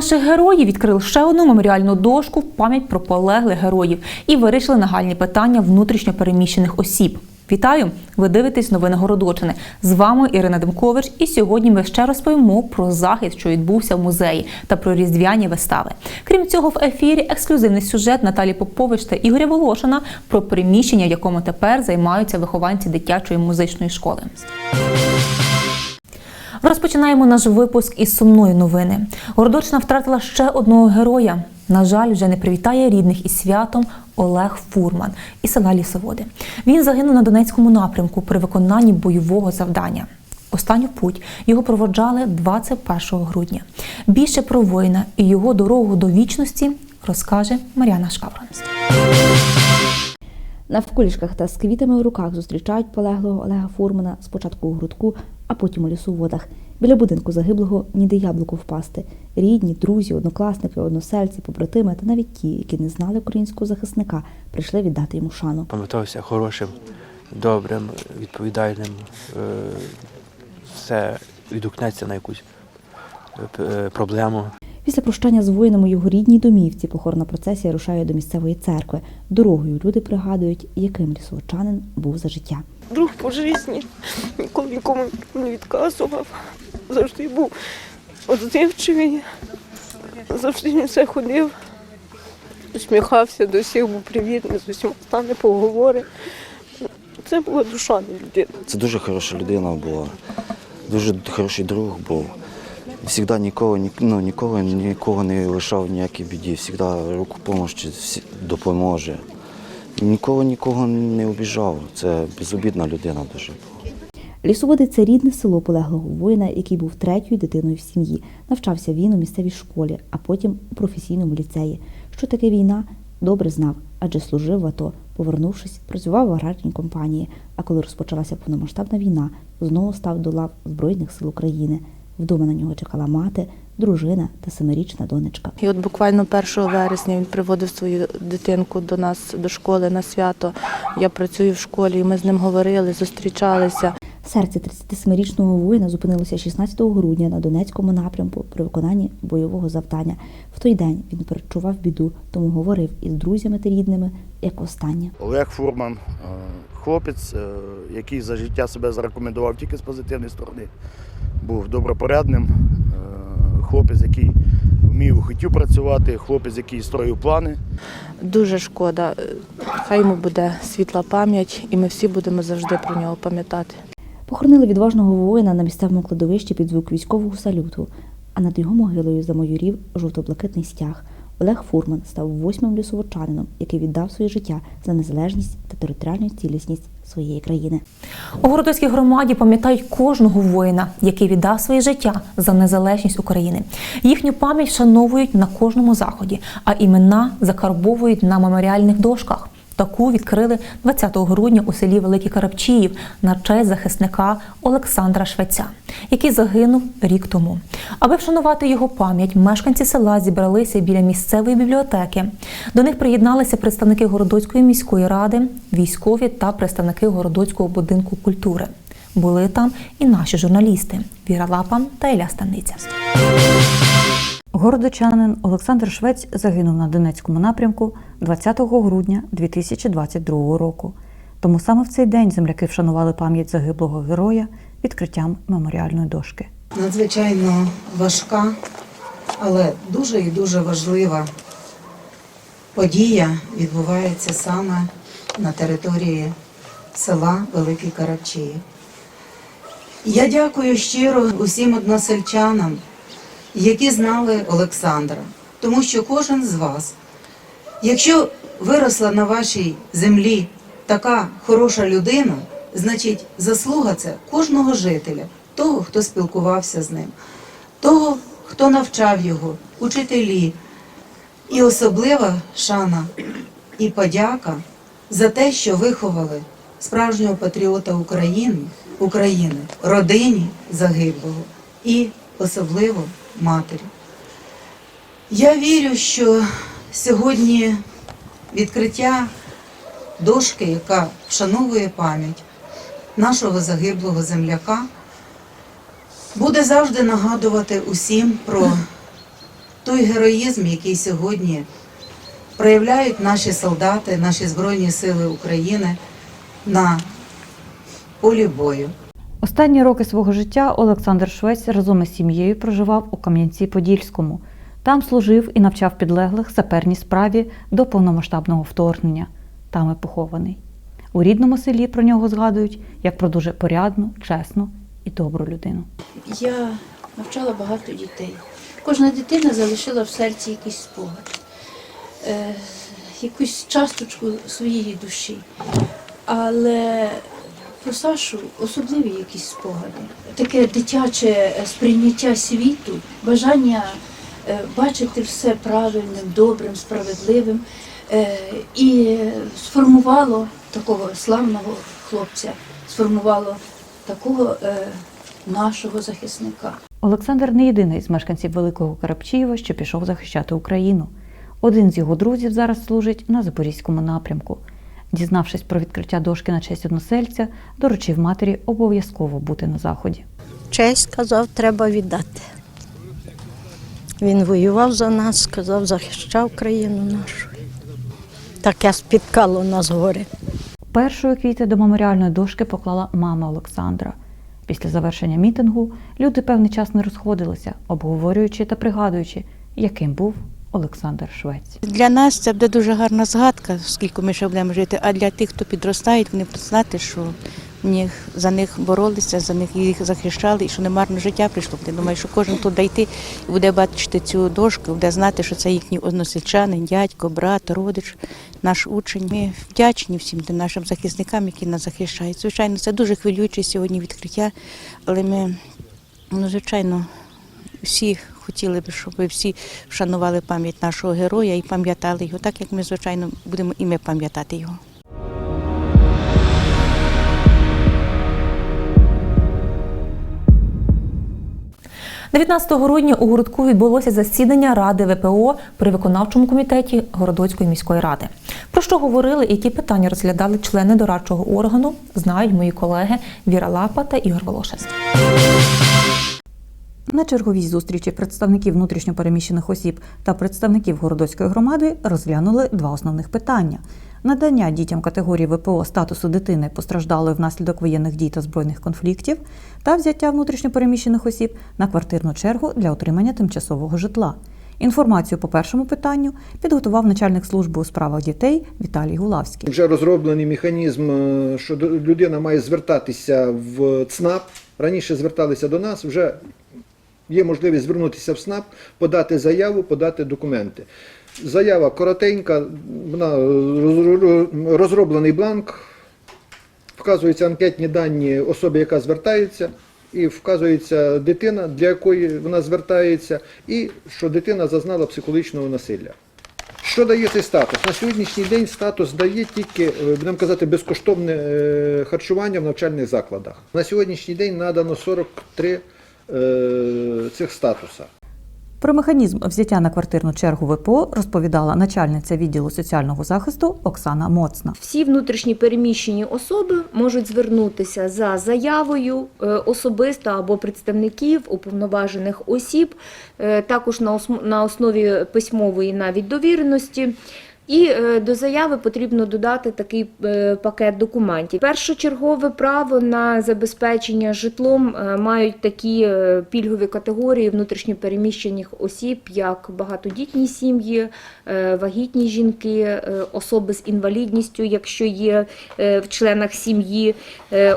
Наших героїв, відкрили ще одну меморіальну дошку в пам'ять про полеглих героїв і вирішили нагальні питання внутрішньо переміщених осіб. Вітаю! Ви дивитесь новини Городочини. З вами Ірина Демкович. І сьогодні ми ще розповімо про захід, що відбувся в музеї, та про різдвяні вистави. Крім цього, в ефірі ексклюзивний сюжет Наталі Попович та Ігоря Волошина про приміщення, в якому тепер займаються вихованці дитячої музичної школи. Розпочинаємо наш випуск із сумної новини. Городочна втратила ще одного героя. На жаль, вже не привітає рідних із святом Олег Фурман із села Лісоводи. Він загинув на Донецькому напрямку при виконанні бойового завдання. Останню путь його проводжали 21 грудня. Більше про воїна і його дорогу до вічності розкаже Мар'яна Шкаврон. Навколішках та з квітами у руках зустрічають полеглого Олега Фурмана спочатку у грудку, а потім у лісоводах. Біля будинку загиблого ніде яблуко впасти. Рідні, друзі, однокласники, односельці, побратими та навіть ті, які не знали українського захисника, прийшли віддати йому шану. пам'ятався хорошим, добрим, відповідальним. е, Все відгукнеться на якусь е, е, проблему. Після прощання з воїном у його рідній домівці похорона процесія рушає до місцевої церкви. Дорогою люди пригадують, яким лісовчанин був за життя. Друг по житті, ніколи нікому не відказував. Завжди був відзивчивий, завжди він все ходив, усміхався до всіх, був привітний, з усіма стане поговори. Це була душа не людина. Це дуже хороша людина була, дуже хороший друг був. Завжди нікого, ні- ну, нікого, нікого не лишав ніякій біді, завжди руку помощі допоможе. Нікого нікого не обіжав. Це безобідна людина дуже. Лісоводи це рідне село полеглого воїна, який був третьою дитиною в сім'ї. Навчався він у місцевій школі, а потім у професійному ліцеї. Що таке війна, добре знав, адже служив в АТО. Повернувшись, працював в аграрній компанії. А коли розпочалася повномасштабна війна, знову став до лав Збройних сил України. Вдома на нього чекала мати, дружина та семирічна донечка. І от буквально 1 вересня він приводив свою дитинку до нас до школи на свято. Я працюю в школі, і ми з ним говорили, зустрічалися. Серце 37-річного воїна зупинилося 16 грудня на Донецькому напрямку при виконанні бойового завдання. В той день він перечував біду, тому говорив із друзями та рідними як останнє. Олег Фурман, е, хлопець, е, який за життя себе зарекомендував тільки з позитивної сторони. Був добропорядним, е, хлопець, який вмів хотів працювати, хлопець, який строїв плани. Дуже шкода. Хай йому буде світла пам'ять, і ми всі будемо завжди про нього пам'ятати. Похоронили відважного воїна на місцевому кладовищі під звук військового салюту, а над його могилою замайорів жовто-блакитний стяг. Олег Фурман став восьмим лісовочанином, який віддав своє життя за незалежність та територіальну цілісність своєї країни. У Городоцькій громаді пам'ятають кожного воїна, який віддав своє життя за незалежність України. Їхню пам'ять вшановують на кожному заході, а імена закарбовують на меморіальних дошках. Таку відкрили 20 грудня у селі Великий Карапчіїв на честь захисника Олександра Швеця, який загинув рік тому. Аби вшанувати його пам'ять, мешканці села зібралися біля місцевої бібліотеки. До них приєдналися представники Городоцької міської ради, військові та представники Городоцького будинку культури. Були там і наші журналісти Віра Лапан та Ілля Станиця. Городочанин Олександр Швець загинув на Донецькому напрямку 20 грудня 2022 року. Тому саме в цей день земляки вшанували пам'ять загиблого героя відкриттям меморіальної дошки. надзвичайно важка, але дуже і дуже важлива подія відбувається саме на території села Великий Карачиїв. Я дякую щиро усім односельчанам, які знали Олександра, тому що кожен з вас, якщо виросла на вашій землі така хороша людина, значить заслуга це кожного жителя, того, хто спілкувався з ним, того, хто навчав його, учителі. І особлива шана і подяка за те, що виховали справжнього патріота України, України, родині загиблого і особливо матері. Я вірю, що сьогодні відкриття дошки, яка вшановує пам'ять нашого загиблого земляка, буде завжди нагадувати усім про той героїзм, який сьогодні проявляють наші солдати, наші Збройні Сили України на полі бою. Останні роки свого життя Олександр Швець разом із сім'єю проживав у Кам'янці-Подільському. Там служив і навчав підлеглих саперній справі до повномасштабного вторгнення. Там і похований. У рідному селі про нього згадують як про дуже порядну, чесну і добру людину. Я навчала багато дітей. Кожна дитина залишила в серці якийсь спогад, е, якусь часточку своєї душі. Але про Сашу особливі якісь спогади. Таке дитяче сприйняття світу, бажання е, бачити все правильним, добрим, справедливим. е, І сформувало такого славного хлопця, сформувало такого е, нашого захисника. Олександр не єдиний з мешканців Великого Карапчієва, що пішов захищати Україну. Один з його друзів зараз служить на Запорізькому напрямку. Дізнавшись про відкриття дошки на честь односельця, доручив матері обов'язково бути на заході. Честь сказав, треба віддати. Він воював за нас, сказав, захищав країну нашу. Таке спіткало нас горе. Першою квіти до меморіальної дошки поклала мама Олександра. Після завершення мітингу люди певний час не розходилися, обговорюючи та пригадуючи, яким був Олександр Швець. Для нас це буде дуже гарна згадка, скільки ми ще будемо жити. А для тих, хто підростають, вони будуть знати, що них, за них боролися, за них їх захищали, і що не марне життя прийшло. Я думаю, що кожен туди йти і буде бачити цю дошку, буде знати, що це їхній односельчанин, дядько, брат, родич, наш учень. Ми вдячні всім тим нашим захисникам, які нас захищають. Звичайно, це дуже хвилююче сьогодні відкриття, але ми, ну, звичайно, всі хотіли б, щоб ви всі вшанували пам'ять нашого героя і пам'ятали його, так як ми, звичайно, будемо і ми пам'ятати його. 19 грудня у городку відбулося засідання Ради ВПО при виконавчому комітеті Городоцької міської ради. Про що говорили і які питання розглядали члени дорадчого органу, знають мої колеги Віра Лапа та Ігор Волошевський. На черговій зустрічі представників внутрішньопереміщених осіб та представників Городоцької громади розглянули два основних питання: надання дітям категорії ВПО статусу дитини постраждалої внаслідок воєнних дій та збройних конфліктів, та взяття внутрішньопереміщених осіб на квартирну чергу для отримання тимчасового житла. Інформацію по першому питанню підготував начальник служби у справах дітей Віталій Гулавський. Вже розроблений механізм, е, що людина має звертатися в ЦНАП. Раніше зверталися до нас, вже є можливість звернутися в ЦНАП, подати заяву, подати документи. Заява коротенька, вона е, розроблений бланк, вказуються анкетні дані особи, яка звертається, і вказується дитина, для якої вона звертається, і що дитина зазнала психологічного насилля. Що дає цей статус? На сьогоднішній день статус дає тільки, е, будемо казати, безкоштовне е, харчування в навчальних закладах. На сьогоднішній день надано 43 е, цих статуса. Про механізм взяття на квартирну чергу ВПО розповідала начальниця відділу соціального захисту Оксана Моцна. Всі внутрішні переміщені особи можуть звернутися за заявою е, особисто або представників уповноважених осіб, е, також на основі письмової навіть довіреності. І е, до заяви потрібно додати такий е, пакет документів. Першочергове право на забезпечення житлом е, мають такі пільгові категорії внутрішньопереміщених осіб, як багатодітні сім'ї, вагітні жінки, особи з інвалідністю, якщо є в членах сім'ї,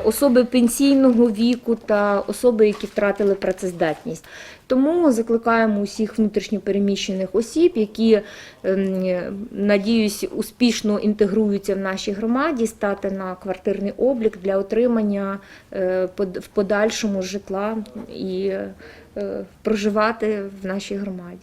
особи пенсійного віку та особи, які втратили працездатність. Тому закликаємо усіх внутрішньопереміщених осіб, які ем, надіюсь успішно інтегруються в нашій громаді, стати на квартирний облік для отримання е, в подальшому житла і е, проживати в нашій громаді.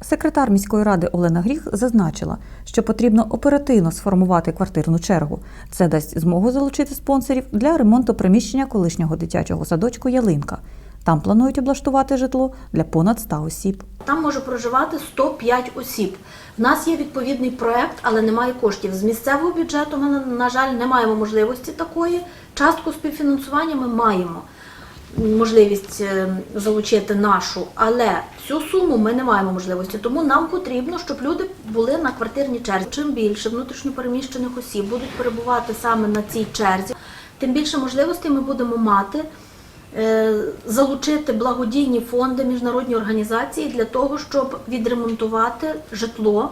Секретар міської ради Олена Гріх зазначила, що потрібно оперативно сформувати квартирну чергу. Це дасть змогу залучити спонсорів для ремонту приміщення колишнього дитячого садочку Ялинка. Там планують облаштувати житло для понад 100 осіб. Там може проживати 105 осіб. В нас є відповідний проект, але немає коштів. З місцевого бюджету ми, на жаль, не маємо можливості такої. Частку співфінансування ми маємо. можливість е, залучити нашу, але всю суму ми не маємо можливості. Тому нам потрібно, щоб люди були на квартирній черзі. Чим більше внутрішньопереміщених осіб будуть перебувати саме на цій черзі, тим більше можливостей ми будемо мати залучити благодійні фонди, міжнародні організації для того, щоб відремонтувати житло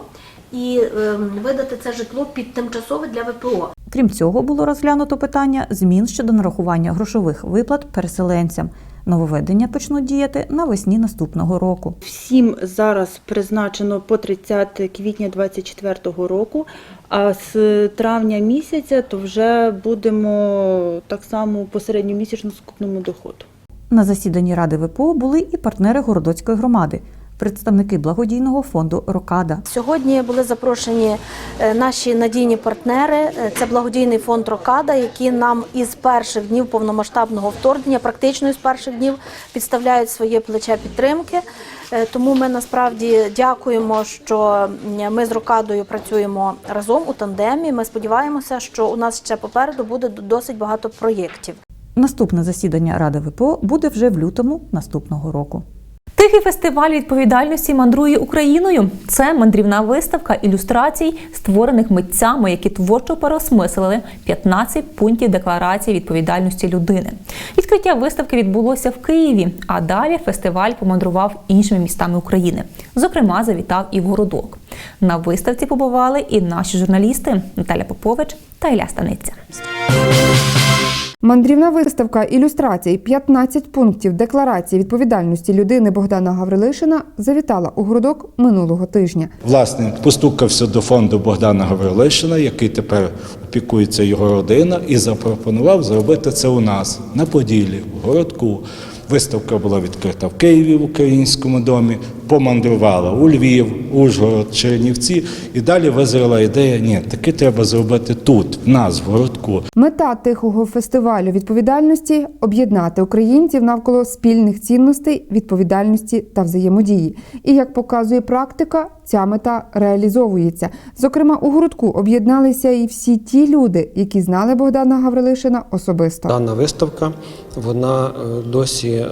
і е, видати це житло під тимчасове для ВПО. Крім цього, було розглянуто питання змін щодо нарахування грошових виплат переселенцям. Нововведення почнуть діяти навесні наступного року. Всім зараз призначено по 30 квітня 2024 року, а з травня місяця то вже будемо так само по середньомісячному скупному доходу. На засіданні Ради ВПО були і партнери Городоцької громади, представники благодійного фонду Рокада. Сьогодні були запрошені е, наші надійні партнери. Е, Це благодійний фонд Рокада, які нам із перших днів повномасштабного вторгнення, практично із перших днів, підставляють своє плече підтримки. Е, Тому ми насправді дякуємо, що ми з Рокадою працюємо разом у тандемі. Ми сподіваємося, що у нас ще попереду буде досить багато проєктів. Наступне засідання Ради ВПО буде вже в лютому наступного року. Тихий фестиваль відповідальності мандрує Україною. Це мандрівна виставка ілюстрацій, створених митцями, які творчо переосмислили 15 пунктів декларації відповідальності людини. Відкриття виставки відбулося в Києві, а далі фестиваль помандрував іншими містами України. Зокрема, завітав і в городок. На виставці побували і наші журналісти Наталя Попович та Ілля Станиця. Мандрівна виставка ілюстрацій 15 пунктів декларації відповідальності людини Богдана Гаврилишина завітала у городок минулого тижня. Власне, постукався до фонду Богдана Гаврилишина, який тепер опікується його родина, і запропонував зробити це у нас на Поділлі, в городку. Виставка була відкрита в Києві в українському домі, помандрувала у Львів, Ужгород, Чернівці. І далі визріла ідея: ні, таки треба зробити тут, в нас, в городку. Мета тихого фестивалю відповідальності об'єднати українців навколо спільних цінностей, відповідальності та взаємодії. І як показує практика, ця мета реалізовується. Зокрема, у городку об'єдналися і всі ті люди, які знали Богдана Гаврилишина особисто. Дана виставка вона е, досі е,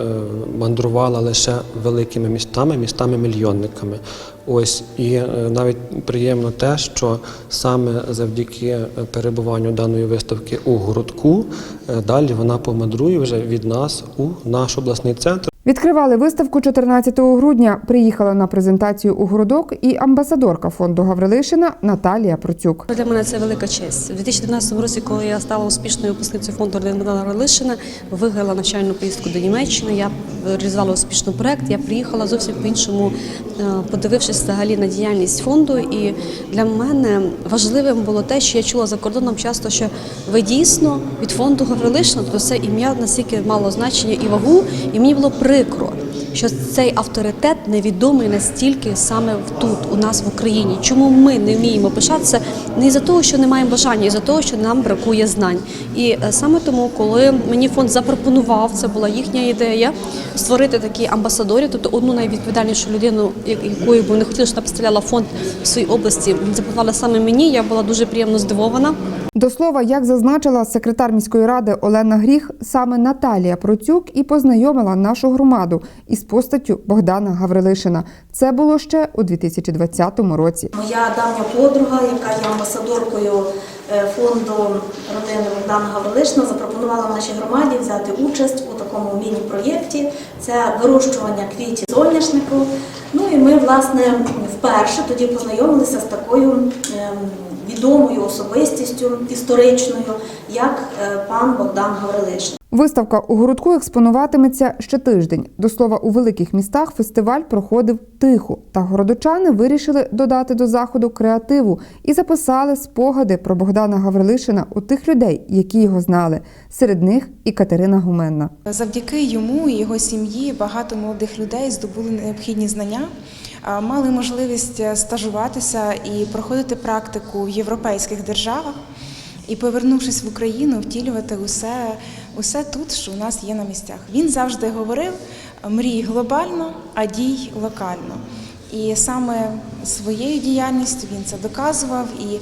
мандрувала лише великими містами, містами-мільйонниками. Ось і е, навіть приємно те, що саме завдяки перебуванню даної виставки у городку далі вона помандрує вже від нас у наш обласний центр. Відкривали виставку 14 грудня. Приїхала на презентацію у городок і амбасадорка фонду Гаврилишина Наталія Процюк. Для мене це велика честь. У 2012 році, коли я стала успішною випускницею фонду Гаврилишина, виграла навчальну поїздку до Німеччини. Я реалізувала успішний проект. Я приїхала зовсім по-іншому, е, подивившись взагалі на діяльність фонду. І для мене важливим було те, що я чула за кордоном часто, що ви дійсно від фонду Гаврилишина, тобто це ім'я настільки мало значення і вагу, і мені було прикро. Що цей авторитет невідомий настільки саме тут, у нас в Україні. Чому ми не вміємо пишатися? Не із-за того, що не маємо бажання, а із-за того, що нам бракує знань. І е, саме тому, коли мені фонд запропонував, це була їхня ідея створити такі амбасадорів, тобто одну найвідповідальнішу людину, якою б вони хотіли, щоб представляла фонд в своїй області, запропонували саме мені. Я була дуже приємно здивована. До слова, як зазначила секретар міської ради Олена Гріх, саме Наталія Процюк і познайомила нашу громаду із постаттю Богдана Гаврилишина. Це було ще у 2020 році. Моя давня подруга, яка є амбасадоркою е, фонду родини Богдана Гаврилишина, запропонувала нашій громаді взяти участь у такому міні-проєкті. Це вирощування квітів соняшнику. Ну і ми, власне, вперше тоді познайомилися з такою ем, відомою особистістю історичною, як е, пан Богдан Гаврилишин. Виставка у городку експонуватиметься ще тиждень. До слова, у великих містах фестиваль проходив тихо, та городочани вирішили додати до заходу креативу і записали спогади про Богдана Гаврилишина у тих людей, які його знали. Серед них і Катерина Гуменна. Завдяки йому і його сім'ї багато молодих людей здобули необхідні знання, мали можливість е, стажуватися і проходити практику в європейських державах. І, повернувшись в Україну, втілювати усе, усе тут, що у нас є на місцях. Він завжди говорив: мрій глобально, а дій локально. І саме своєю діяльністю він це доказував, і е,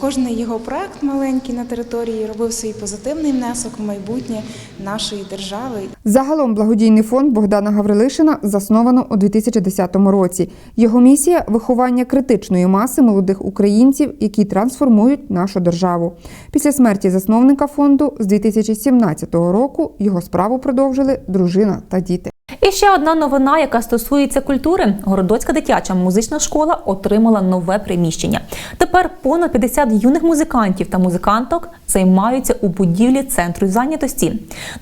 кожен його проект маленький на території робив свій позитивний внесок в майбутнє нашої держави. Загалом благодійний фонд Богдана Гаврилишина засновано у 2010 році. Його місія виховання критичної маси молодих українців, які трансформують нашу державу. Після смерті засновника фонду з 2017 року його справу продовжили дружина та діти. І ще одна новина, яка стосується культури. Городоцька дитяча музична школа отримала нове приміщення. Тепер понад 50 юних музикантів та музиканток займаються у будівлі центру зайнятості.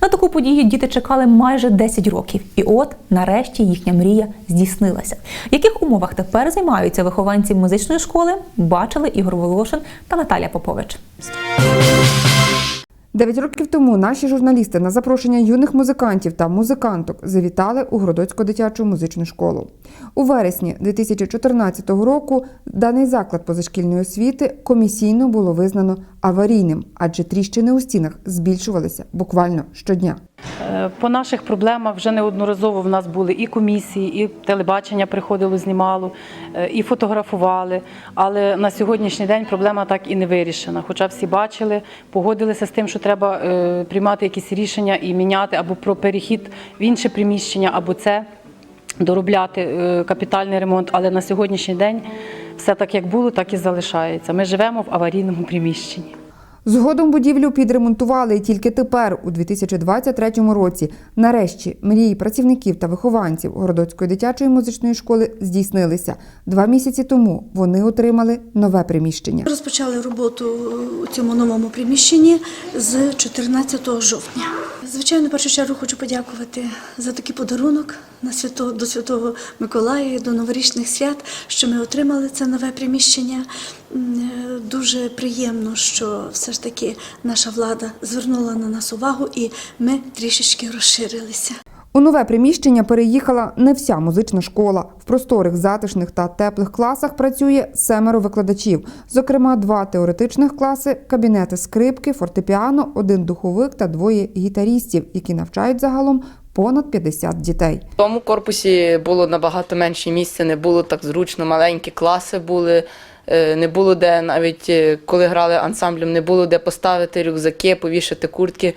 На таку подію діти чекали майже 10 років. І от, нарешті, їхня мрія здійснилася. В яких умовах тепер займаються вихованці музичної школи, бачили Ігор Волошин та Наталія Попович. Дев'ять років тому наші журналісти на запрошення юних музикантів та музиканток завітали у Гродоцьку дитячу музичну школу. У вересні 2014 року даний заклад позашкільної освіти комісійно було визнано аварійним, адже тріщини у стінах збільшувалися буквально щодня. Е, По наших проблемах вже неодноразово в нас були і комісії, і телебачення приходило, знімало, е, і фотографували. Але на сьогоднішній день проблема так і не вирішена. Хоча всі бачили, погодилися з тим, що треба е, приймати якісь рішення і міняти або про перехід в інше приміщення, або це доробляти е, капітальний ремонт. Але на сьогоднішній день все так, як було, так і залишається. Ми живемо в аварійному приміщенні. Згодом будівлю підремонтували і тільки тепер, у 2023 році, нарешті мрії працівників та вихованців Городоцької дитячої музичної школи здійснилися. Два місяці тому вони отримали нове приміщення. Розпочали роботу у цьому новому приміщенні з 14 жовтня. Звичайно, першу чергу хочу подякувати за такий подарунок на свято до Святого Миколая до новорічних свят, що ми отримали це нове приміщення. Е, Дуже приємно, що все ж таки наша влада звернула на нас увагу, і ми трішечки розширилися. У нове приміщення переїхала не вся музична школа. В просторих, затишних та теплих класах працює семеро викладачів, зокрема, два теоретичних класи, кабінети скрипки, фортепіано, один духовик та двоє гітарістів, які навчають загалом понад 50 дітей. В тому корпусі було набагато менше місця, не було так зручно, маленькі класи були, не було де навіть е, коли грали ансамблем, не було де поставити рюкзаки, повішати куртки.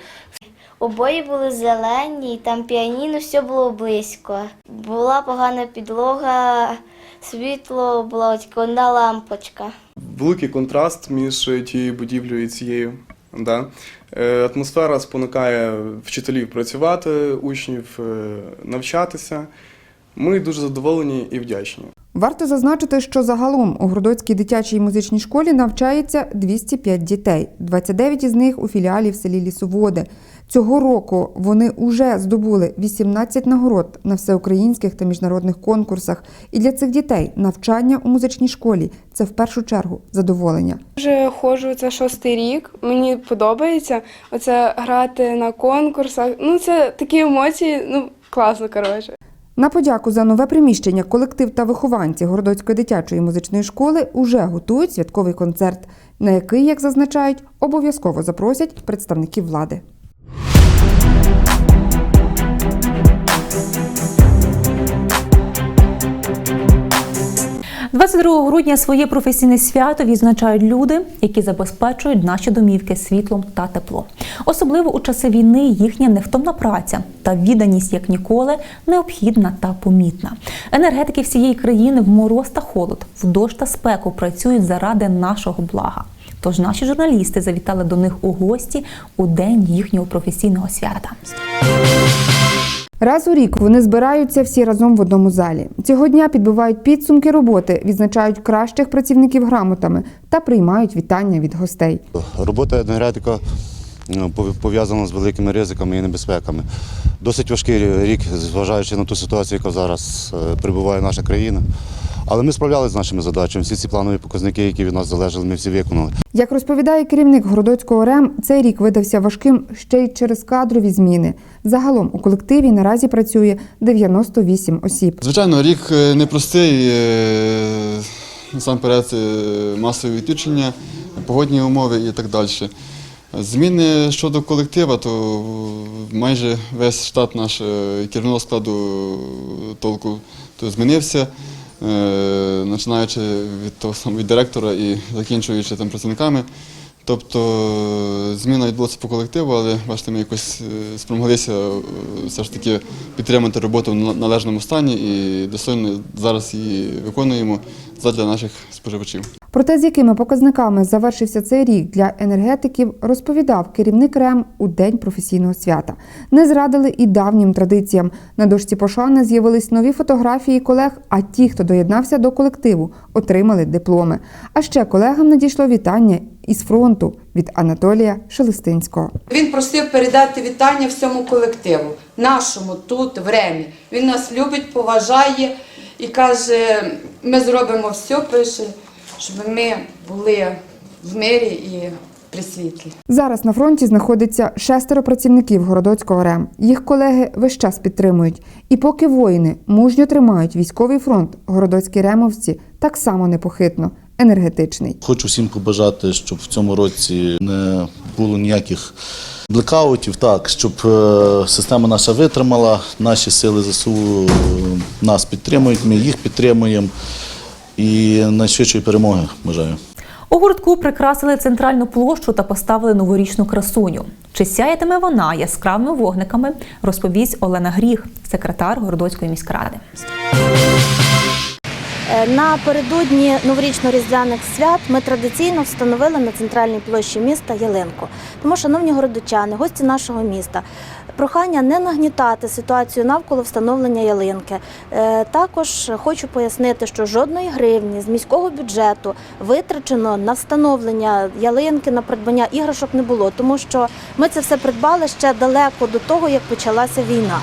Обої були зелені, там піаніно, все було близько. Була погана підлога, світло, була ось одна лампочка. великий контраст між тією будівлею і цією. Да? Е, Атмосфера спонукає вчителів працювати, учнів е, навчатися. Ми дуже задоволені і вдячні. Варто зазначити, що загалом у Городоцькій дитячій музичній школі навчається 205 дітей, 29 із них у філіалі в селі Лісоводи. Цього року вони вже здобули 18 нагород на всеукраїнських та міжнародних конкурсах. І для цих дітей навчання у музичній школі це в першу чергу задоволення. Вже ходжу це шостий рік. Мені подобається оце грати на конкурсах. Ну це такі емоції, ну класно, коротше. На подяку за нове приміщення колектив та вихованці Городоцької дитячої музичної школи уже готують святковий концерт, на який, як зазначають, обов'язково запросять представників влади. – 22 грудня своє професійне свято відзначають люди, які забезпечують наші домівки світлом та теплом. Особливо у часи війни їхня невтомна праця та відданість як ніколи необхідна та помітна. Енергетики всієї країни в мороз та холод, в дощ та спеку працюють заради нашого блага. Тож наші журналісти завітали до них у гості у день їхнього професійного свята. Раз у рік вони збираються всі разом в одному залі. Цього дня підбивають підсумки роботи, відзначають кращих працівників грамотами та приймають вітання від гостей. Робота енергетика ну, пов'язана з великими ризиками і небезпеками. Досить важкий рік, зважаючи на ту ситуацію, яка зараз прибуває перебуває наша країна. Але ми справлялися з нашими задачами. Всі ці планові показники, які від нас залежали, ми всі виконали. Як розповідає керівник Городоцького РЕМ, цей рік видався важким ще й через кадрові зміни. Загалом у колективі наразі працює 98 осіб. Звичайно, рік е, непростий. е, Насамперед е, масові відключення, погодні умови і так далі. Зміни щодо колектива, то майже весь штат наш керівного складу толку то змінився. Е, починаючи від того самого від директора і закінчуючи там працівниками. Тобто е, зміна відбулася по колективу, але бачите, ми якось е, спромоглися все ж таки підтримати роботу в належному стані і достойно зараз її виконуємо задля наших споживачів. Про те, з якими показниками завершився цей рік для енергетиків, розповідав керівник РЕМ у день професійного свята. Не зрадили і давнім традиціям. На дошці пошани з'явились нові фотографії колег. А ті, хто доєднався до колективу, отримали дипломи. А ще колегам надійшло вітання із фронту від Анатолія Шелестинського. Він просив передати вітання всьому колективу, нашому тут, в Ремі. Він нас любить, поважає і каже, ми зробимо все, пише, щоб ми були в мирі і при світлі. Зараз на фронті знаходиться шестеро працівників Городоцького РЕМ. Їх колеги весь час підтримують. І поки воїни мужньо тримають військовий фронт, городоцькі ремовці так само непохитно енергетичний. Хочу всім побажати, щоб в цьому році не було ніяких блекаутів, так, щоб е, система наша витримала, наші сили ЗСУ е, нас підтримують, ми їх підтримуємо. І найшвидшої перемоги бажаю. У гуртку прикрасили центральну площу та поставили новорічну красуню. Чи сяятиме вона яскравими вогниками, розповість Олена Гріх, секретар Городоцької міськради. Е, Напередодні новорічно-різдвяних свят ми традиційно встановили на центральній площі міста ялинку. Тому, шановні городочани, гості нашого міста, прохання не нагнітати ситуацію навколо встановлення ялинки. Е, Також хочу пояснити, що жодної гривні з міського бюджету витрачено на встановлення ялинки, на придбання іграшок не було, тому що ми це все придбали ще далеко до того, як почалася війна.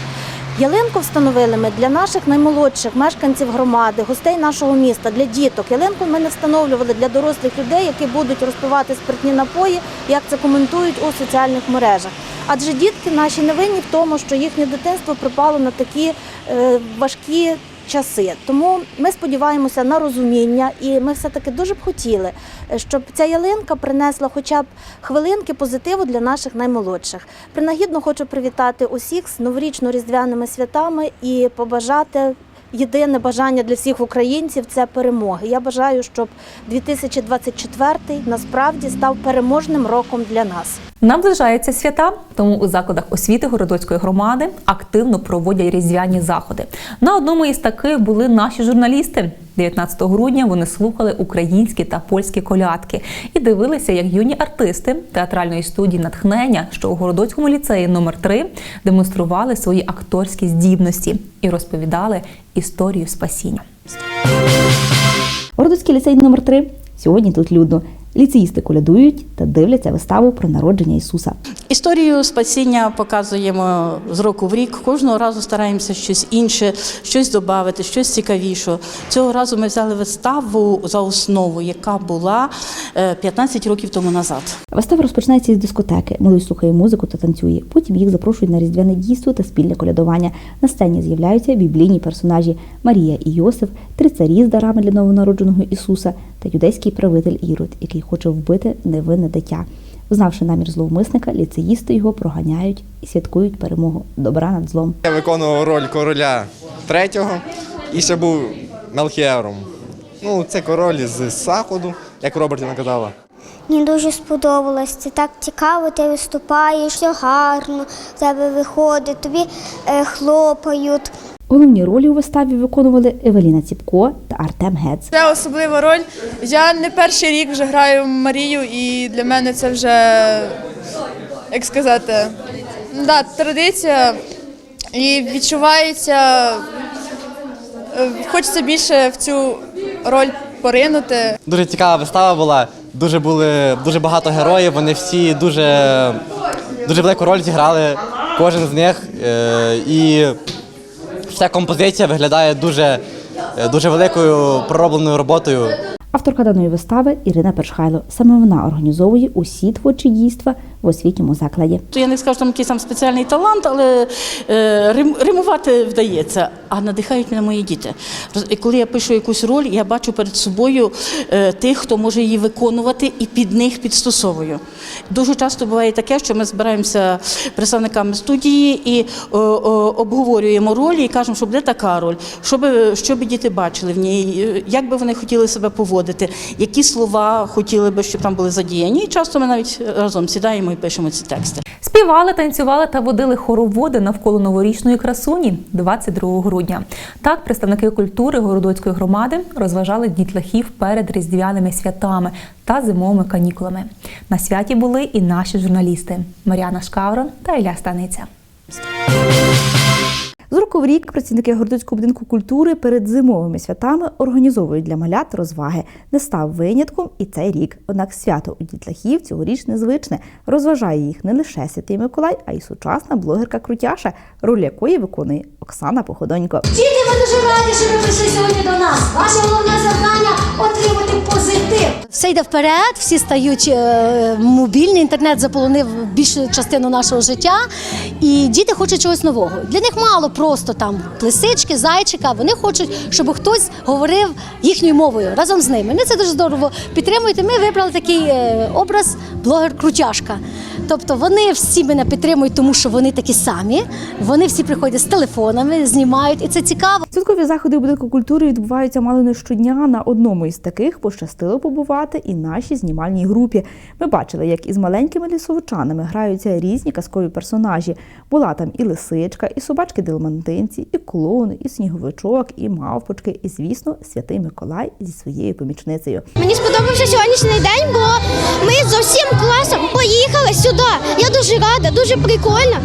Ялинку встановили ми для наших наймолодших мешканців громади, гостей нашого міста, для діток. Ялинку ми не встановлювали для дорослих людей, які будуть розпивати спиртні напої, як це коментують у соціальних мережах. Адже дітки наші не винні в тому, що їхнє дитинство припало на такі е, важкі часи. Тому ми сподіваємося на розуміння, і ми все-таки дуже б хотіли, е, щоб ця ялинка принесла хоча б хвилинки позитиву для наших наймолодших. Принагідно хочу привітати усіх з новорічно-різдвяними святами і побажати. Єдине бажання для всіх українців це перемоги. Я бажаю, щоб 2024 насправді став переможним роком для нас. Наближаються свята, тому у закладах освіти городоцької громади активно проводять різдвяні заходи. На одному із таких були наші журналісти. 19 грудня вони слухали українські та польські колядки і дивилися, як юні артисти театральної студії натхнення, що у городоцькому ліцеї номер 3 демонстрували свої акторські здібності і розповідали історію спасіння. Городоцький ліцей номер 3 Сьогодні тут людно. Ліцеїсти колядують та дивляться виставу про народження Ісуса. Історію спасіння показуємо з року в рік. Кожного разу стараємося щось інше, щось додати, щось цікавіше. Цього разу ми взяли виставу за основу, яка була е, 15 років тому назад. Вистава розпочинається із дискотеки. Молодь слухає музику та танцює. Потім їх запрошують на різдвяне дійство та спільне колядування. На сцені з'являються біблійні персонажі Марія і Йосиф, три царі з дарами для новонародженого Ісуса та юдейський правитель Ірод, який хоче вбити невинне дитя. Знавши намір зловмисника, ліцеїсти його проганяють і святкують перемогу добра над злом. Я виконував роль короля третього і ще був Мелхіером. Ну, це король з Заходу, як Робертіна казала. Мені дуже сподобалось. Це так цікаво, ти виступаєш, все гарно, тебе виходить, тобі е, хлопають. Головні ролі у виставі виконували Евеліна Ціпко та Артем Гец. Це особлива роль. Я не перший рік вже граю Марію, і для мене це вже, як сказати, да, традиція. І відчувається, е, хочеться більше в цю роль поринути. Дуже цікава вистава була. Дуже були дуже багато героїв. Вони всі дуже, дуже велику роль зіграли. Кожен з них. Е, І вся композиція виглядає дуже, е, дуже великою проробленою роботою. Авторка даної вистави Ірина Першхайло. Саме вона організовує усі творчі дійства в освітньому закладі. Я не скажу, що там якийсь там спеціальний талант, але е, рим, римувати вдається. А надихають мене мої діти. І коли я пишу якусь роль, я бачу перед собою е, тих, хто може її виконувати, і під них підстосовую. Дуже часто буває таке, що ми збираємося представниками студії і обговорюємо ролі і кажемо, що буде така роль, що би, що би діти бачили в ній, е, як би вони хотіли себе поводити, які слова хотіли би, щоб там були задіяні. І часто ми навіть разом сідаємо і пишемо ці тексти. Співали, танцювали та водили хороводи навколо новорічної красуні 22 грудня. Так, представники культури Городоцької громади розважали дітлахів перед різдвяними святами та зимовими канікулами. На святі були і наші журналісти Мар'яна Шкаврон та Ілля Станиця. З року в рік працівники Городоцького будинку культури перед зимовими святами організовують для малят розваги. Не став винятком і цей рік. Однак свято у дітлахів цьогоріч незвичне. Розважає їх не лише Святий Миколай, а й сучасна блогерка Крутяша, роль якої виконує Оксана Походонько. Діти, ми дуже раді, що ви прийшли сьогодні до нас. Ваше головне завдання отримати позитив. Все йде вперед, всі стають е, мобільний інтернет заполонив більшу частину нашого життя, і діти хочуть чогось нового. Для них мало просто там лисички, зайчика. Вони хочуть, щоб хтось говорив їхньою мовою разом з ними. Ми це дуже здорово підтримують. Ми вибрали такий е, образ блогер Крутяшка. Тобто вони всі мене підтримують, тому що вони такі самі. Вони всі приходять з телефонами, знімають, і це цікаво. Святкові заходи будинку культури відбуваються мало не щодня. На одному із таких пощастило побувати і нашій знімальній групі. Ми бачили, як із маленькими лісовичанами граються різні казкові персонажі. Була там і лисичка, і собачки делмантинці, і клоун, і сніговичок, і мавпочки, і, звісно, святий Миколай зі своєю помічницею. Мені сподобався сьогоднішній день, бо ми з усім класом поїхали сюди. Я дуже рада, дуже прикольно,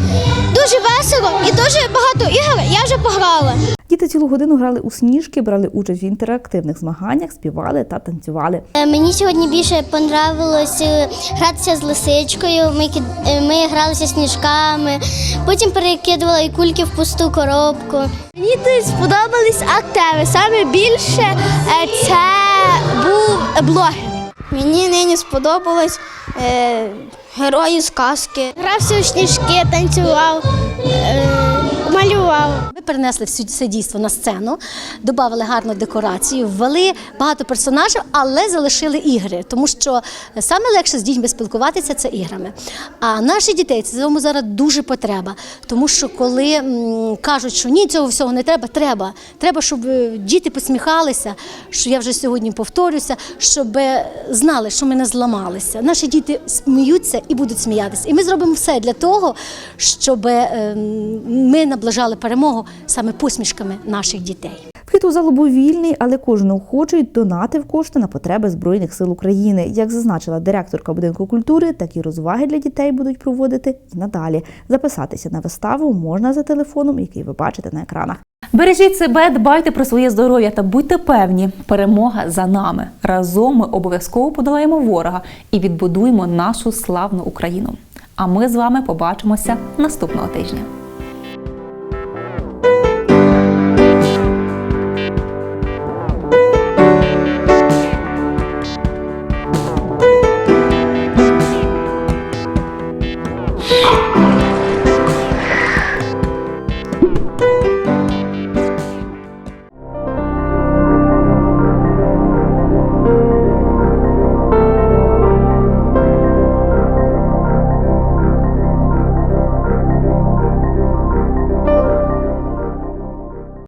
дуже весело і дуже багато ігор я вже пограла. Діти цілу годину грали у сніжки, брали участь в інтерактивних змаганнях, співали та танцювали. Е, Мені сьогодні більше понравилось е, гратися з лисичкою. Ми, е, ми гралися сніжками, потім перекидували кульки в пусту коробку. Мені тут сподобались активи. Саме більше е, це був блогер. Мені нині сподобались е, герої сказки. Грався у сніжки, танцював, е, малював. Ми перенесли всю це дійство на сцену, додали гарну декорацію, ввели багато персонажів, але залишили ігри, тому що саме легше з дітьми спілкуватися це іграми. А наші дітей це цьому зараз дуже потреба, тому що коли кажуть, що ні, цього всього не треба, треба. Треба, щоб е, діти посміхалися, що я вже сьогодні повторюся, щоб знали, що ми не зламалися. Наші діти сміються і будуть сміятися. І ми зробимо все для того, щоб е, ми наближали перемогу саме посмішками наших дітей. Вхід у залу був вільний, але кожен охочий донатив кошти на потреби Збройних сил України. Як зазначила директорка будинку культури, такі розваги для дітей будуть проводити і надалі. Записатися на виставу можна за телефоном, який ви бачите на екранах. Бережіть себе, дбайте про своє здоров'я та будьте певні, перемога за нами. Разом ми обов'язково подолаємо ворога і відбудуємо нашу славну Україну. А ми з вами побачимося наступного тижня.